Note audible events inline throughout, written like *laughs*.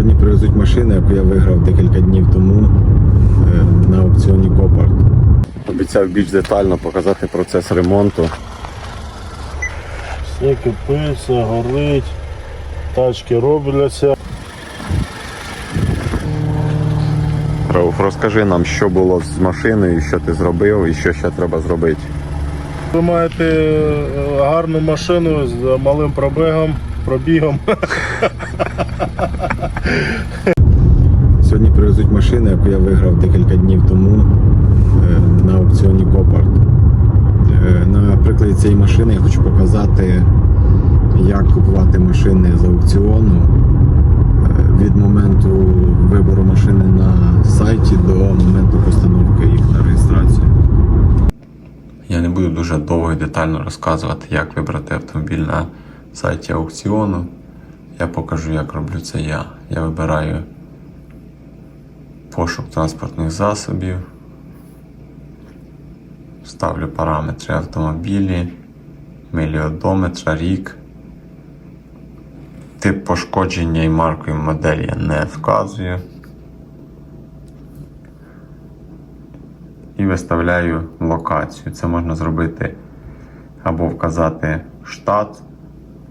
Сьогодні привезуть машину, яку я виграв декілька днів тому е, на аукціоні Копарт. Обіцяв більш детально показати процес ремонту. Все кипиться, горить, тачки робляться. Рауф, розкажи нам, що було з машиною, що ти зробив і що ще треба зробити. Ви маєте е, гарну машину з малим пробігом, пробігом. Сьогодні привезуть машину, яку я виграв декілька днів тому е, на аукціоні Копарт. Е, На прикладі цієї машини я хочу показати, як купувати машини з аукціону е, від моменту вибору машини на сайті до моменту постановки їх на реєстрацію. Я не буду дуже довго і детально розказувати, як вибрати автомобіль на сайті аукціону. Я покажу, як роблю це я. Я вибираю пошук транспортних засобів, ставлю параметри автомобілі, міліодометра, рік. Тип пошкодження і марку і модель я не вказую. І виставляю локацію. Це можна зробити або вказати штат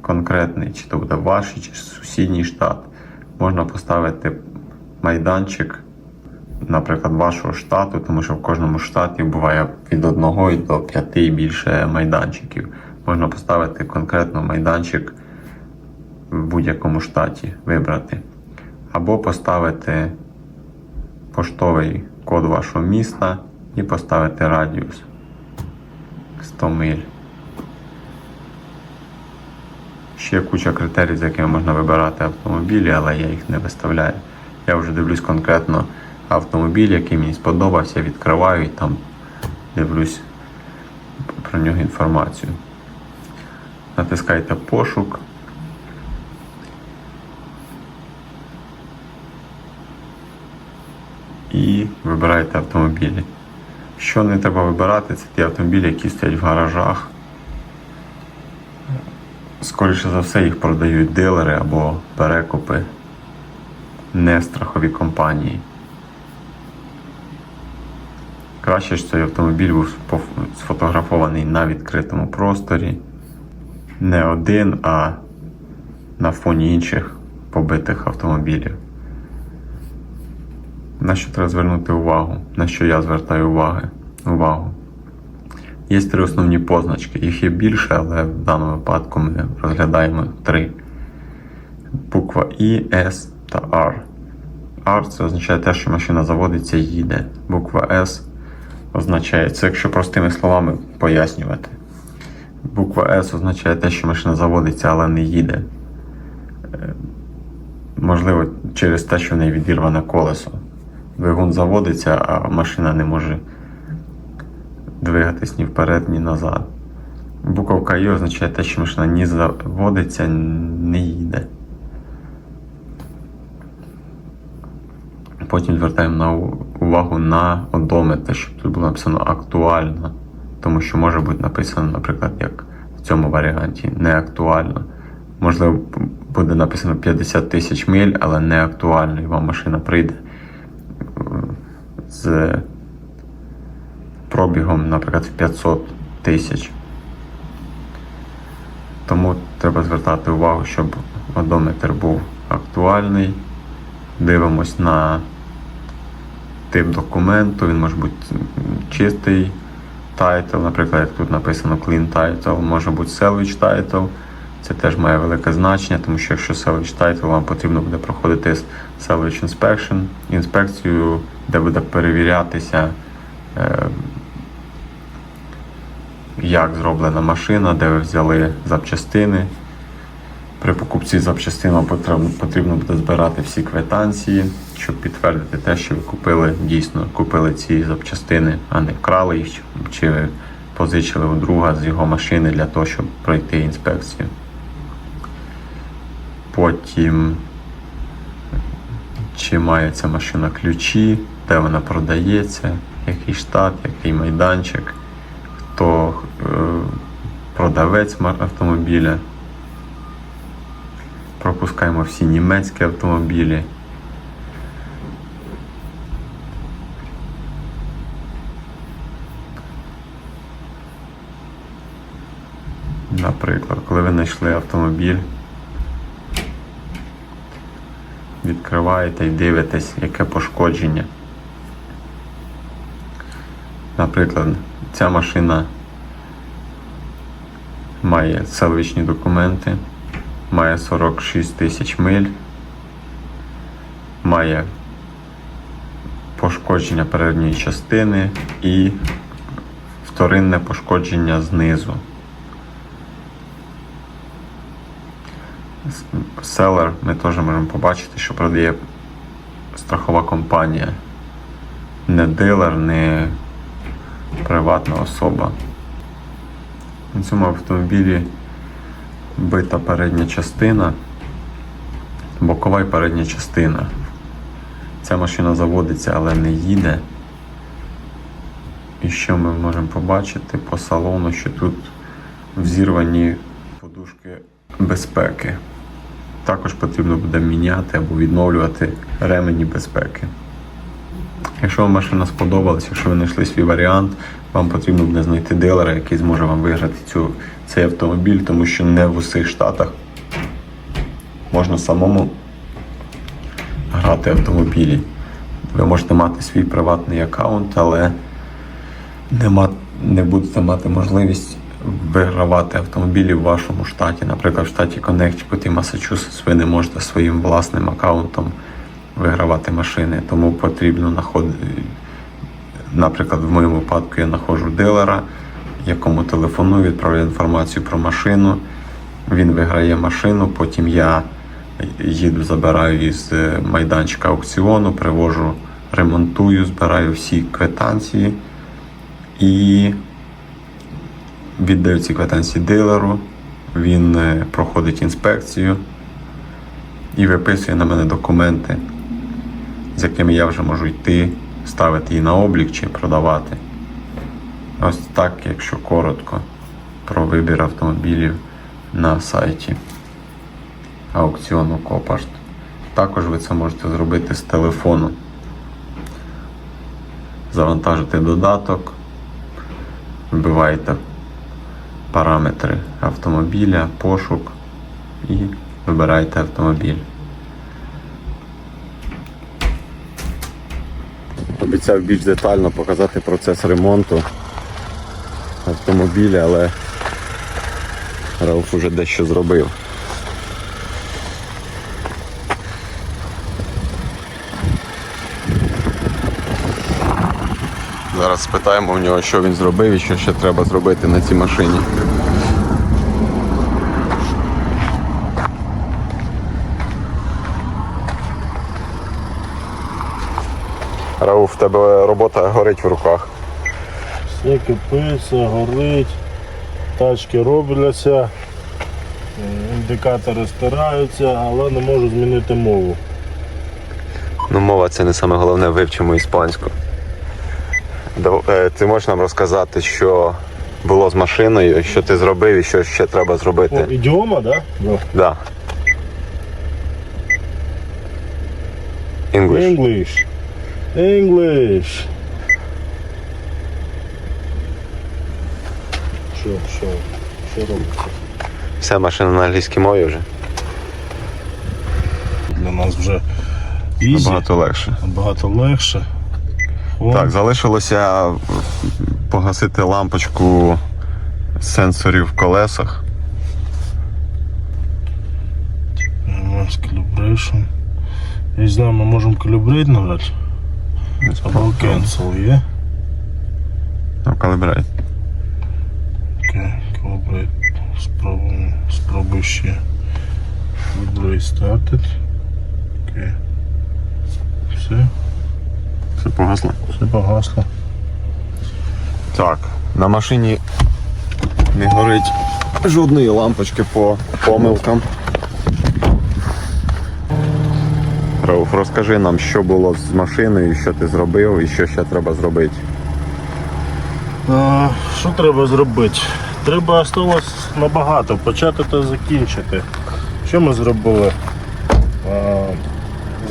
конкретний, чи то буде ваш, чи сусідній штат. Можна поставити майданчик, наприклад, вашого штату, тому що в кожному штаті буває від 1 до 5 і більше майданчиків. Можна поставити конкретно майданчик в будь-якому штаті вибрати. Або поставити поштовий код вашого міста і поставити радіус 100 миль. Ще куча критерій, з якими можна вибирати автомобілі, але я їх не виставляю. Я вже дивлюсь конкретно автомобіль, який мені сподобався, відкриваю і там дивлюсь про нього інформацію. Натискайте пошук. І вибираєте автомобілі. Що не треба вибирати, це ті автомобілі, які стоять в гаражах. Скоріше за все, їх продають дилери або перекупи, не страхові компанії. Краще ж цей автомобіль був сфотографований на відкритому просторі. Не один, а на фоні інших побитих автомобілів. На що треба звернути увагу? На що я звертаю уваги? увагу? Є три основні позначки. Їх є більше, але в даному випадку ми розглядаємо три: буква І, С та R. R це означає те, що машина заводиться і їде. Буква S означає це, якщо простими словами пояснювати. Буква S означає те, що машина заводиться, але не їде. Е, Можливо, через те, що в неї відірване колесо. Двигун заводиться, а машина не може двигатись ні вперед, ні назад. Буковка І означає те, що машина ні заводиться, не їде. Потім звертаємо на увагу на одометр, щоб тут було написано актуально. Тому що може бути написано, наприклад, як в цьому варіанті, не актуально. Можливо, буде написано 50 тисяч миль, але не актуально, і вам машина прийде е, з пробігом, наприклад, в 500 тисяч. Тому треба звертати увагу, щоб одометр був актуальний. Дивимось на тип документу, він може бути чистий тайтл, наприклад, як тут написано Clean Title, може бути Salvage Title. Це теж має велике значення, тому що якщо Salvage Title, вам потрібно буде проходити Salvage Inspection, інспекцію, де буде перевірятися, е, як зроблена машина, де ви взяли запчастини. При покупці запчастин вам потрібно, буде збирати всі квитанції, щоб підтвердити те, що ви купили дійсно купили ці запчастини, а не вкрали їх, чи ви позичили у друга з його машини для того, щоб пройти інспекцію. Потім, чи має ця машина ключі, де вона продається, який штат, який майданчик, хто е, продавець автомобіля. Пропускаємо всі німецькі автомобілі. Наприклад, коли ви знайшли автомобіль, відкриваєте і дивитесь, яке пошкодження. Наприклад, ця машина має селищні документи, має 46 тисяч миль, має пошкодження передньої частини і вторинне пошкодження знизу. Селер ми теж можемо побачити, що продає страхова компанія. Не дилер, не приватна особа. На цьому автомобілі бита передня частина, бокова і передня частина. Ця машина заводиться, але не їде. І що ми можемо побачити по салону, що тут взірвані подушки безпеки. Також потрібно буде міняти або відновлювати ремені безпеки. Якщо вам машина сподобалась, якщо ви знайшли свій варіант, вам потрібно буде знайти дилера, який зможе вам виграти цю, цей автомобіль, тому що не в усіх штатах можна самому грати автомобілі. Ви можете мати свій приватний аккаунт, але не, ма- не будете мати можливість вигравати автомобілі в вашому штаті. Наприклад, в штаті Коннектикут і Масачусетс ви не можете своїм власним аккаунтом вигравати машини. Тому потрібно знаходити. Наприклад, в моєму випадку я знаходжу дилера, якому телефоную, відправляю інформацію про машину. Він виграє машину, потім я їду, забираю із е, майданчика аукціону, привожу, ремонтую, збираю всі квитанції і віддаю ці квитанції дилеру. Він е, проходить інспекцію і виписує на мене документи, з якими я вже можу йти, ставити її на облік чи продавати. Ось так, якщо коротко, про вибір автомобілів на сайті аукціону Копашт. Також ви це можете зробити з телефону. Завантажити додаток, вбиваєте параметри автомобіля, пошук і вибираєте автомобіль. Обіцяв більш детально показати процес ремонту автомобіля, але Рауф уже дещо зробив. Зараз спитаємо в нього, що він зробив і що ще треба зробити на цій машині. Рауф, в тебе робота горить в руках. Все кипиться, горить, тачки робляться, е, індикатори стираються, але не можу змінити мову. Ну, мова це не саме головне, вивчимо іспанську. Е, Ти можеш нам розказати, що було з машиною, що ти зробив і що ще треба О, зробити? ідіома, так? Да? Да. English. English. English. Що, що, що робиться? Вся машина на англійській мові вже. Для нас вже ізі, Набагато легше. набагато легше. О, Так, залишилося погасити лампочку сенсорів в колесах. Calibration. Не знаю, ми можемо калібрити нажати. Cancel, є? Ну, калібрай. Окей, calibrate. Спробуємо. Спробуй ще. Calibrate started. Окей. Все, Все погасло. все погасло. Так, на машині не горить жодної лампочки по помилкам. Рауф, розкажи нам, що було з машиною, що ти зробив і що ще треба зробити. А, що треба зробити? Треба осталось набагато, почати та закінчити. Що ми зробили? А,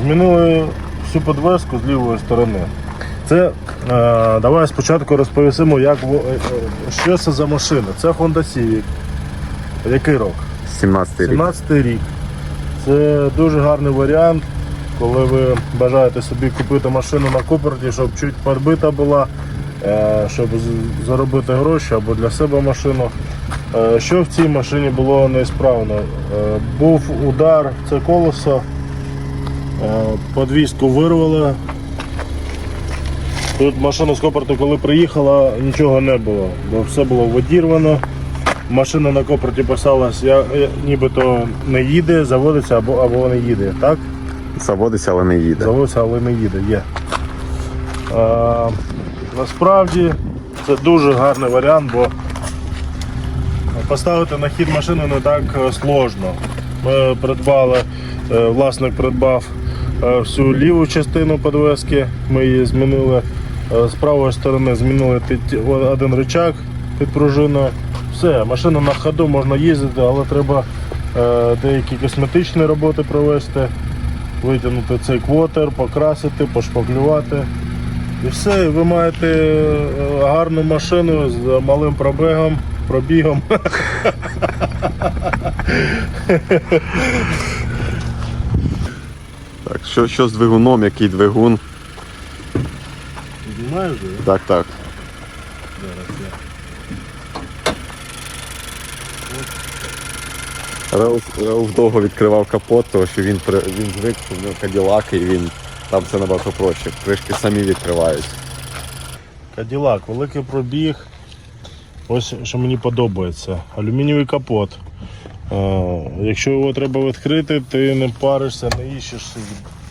змінили всю подвеску з лівої сторони. Це а, давай спочатку розповісимо, як, е, е, що це за машина. Це Honda Civic. Який рок? 17 рік. 17 рік. Це дуже гарний варіант, коли ви бажаєте собі купити машину на Куперті, щоб чуть підбита була, е, щоб заробити гроші або для себе машину. Е, Що в цій машині було неісправно? Е, Був удар, це колесо, подвіску вирвало. Тут машина з Коперту, коли приїхала, нічого не було, бо все було відірвано. Машина на Копорті писалась, я, я- нібито не їде, заводиться або, або не їде. Так? Заводиться, але не їде. Заводиться, але не їде. Є. А, насправді це дуже гарний варіант, бо поставити на хід машину не так е, сложно. Ми придбали, е, власник придбав е, всю ліву частину подвески, ми її змінили. Е, З правої сторони змінили один рычаг під пружиною. Все, машина на ходу можна їздити, але треба е, деякі косметичні роботи провести витягнути цей квотер, покрасити, пошпаклювати. І все, і ви маєте е, гарну машину з малим пробігом. пробігом. Так, що, що з двигуном, який двигун? Знаєш, же? Так, так. зараз я. Реус, Реус довго відкривав капот, тому що він, він звик, що нього каділаки і він там все набагато проще. Кришки самі відкривають. Каділак, великий пробіг. Ось що мені подобається. Алюмінієвий капот. Е, якщо його треба відкрити, ти не паришся, не іщеш,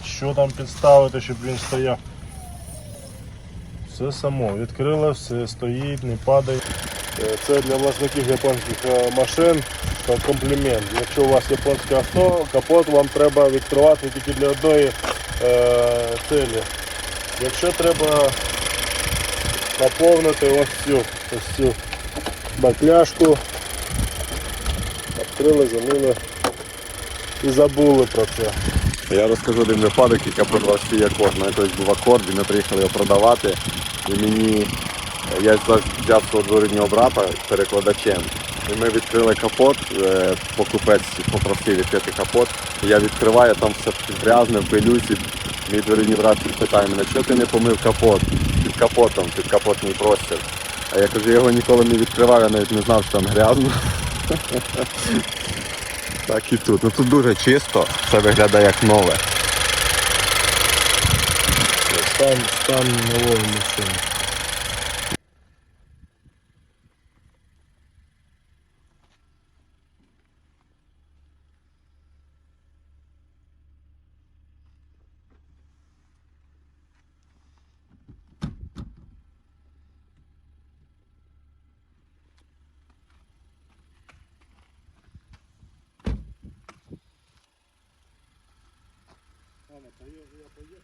що там підставити, щоб він стояв. Все само, відкрила, все стоїть, не падає. Е, Це для власників японських е, машин е, комплімент. Якщо у вас японське авто, капот вам треба відкривати тільки для одної цілі. Якщо треба наповнити ось цю, ось цю бакляшку. Відкрили, залили і забули про це. Я розкажу один випадок, як я продавав свій акорд. У мене колись був акорд, і ми приїхали його продавати. І мені я взяв свого дворіднього брата перекладачем. І ми відкрили капот, е, покупець попросив відкрити капот. Я відкриваю, там все грязне, в пилюці. Мій дворідній брат питає мене, що ти не помив капот під капотом, під капотний простір. А я кажу, я його ніколи не відкривав, я навіть не знав, що там грязно. *laughs* Так і тут. Ну тут дуже чисто, все виглядає як нове. Стан, стан нової машини. la batalla de apoyo